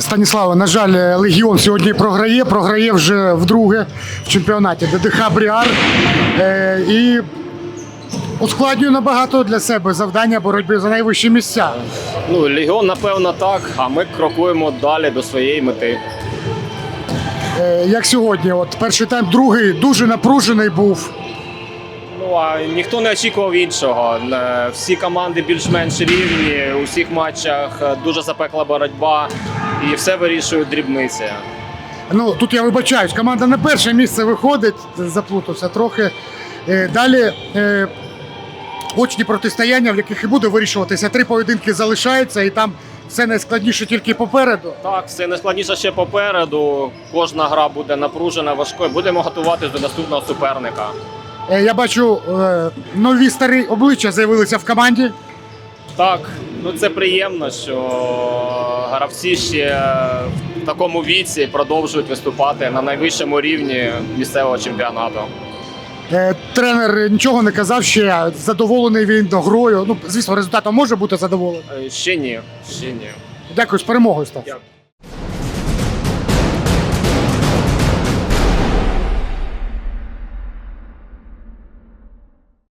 Станіслава, на жаль, Легіон сьогодні програє, програє вже вдруге в чемпіонаті ДДХ Бріар. Е, і ускладнює набагато для себе завдання боротьби за найвищі місця. Ну, Легіон, напевно, так, а ми крокуємо далі до своєї мети. Е, як сьогодні, от перший тайм, другий дуже напружений був. Ну а ніхто не очікував іншого. Е, Всі команди більш-менш рівні, у всіх матчах дуже запекла боротьба і все вирішують дрібниці. Ну, тут я вибачаюсь, команда на перше місце виходить, заплутався трохи. Е, Далі е, очні протистояння, в яких і буде вирішуватися. Три поєдинки залишаються, і там все найскладніше тільки попереду. Так, все найскладніше ще попереду. Кожна гра буде напружена, важкою. Будемо готуватись до наступного суперника. Е, Я бачу, нові старі обличчя з'явилися в команді. Так, ну це приємно, що гравці ще в такому віці продовжують виступати на найвищому рівні місцевого чемпіонату. Е, Тренер нічого не казав ще, задоволений він грою. Ну, звісно, результатом може бути задоволений. Е, Ще ні, ще ні. Дякую з перемогою. Став. Дякую.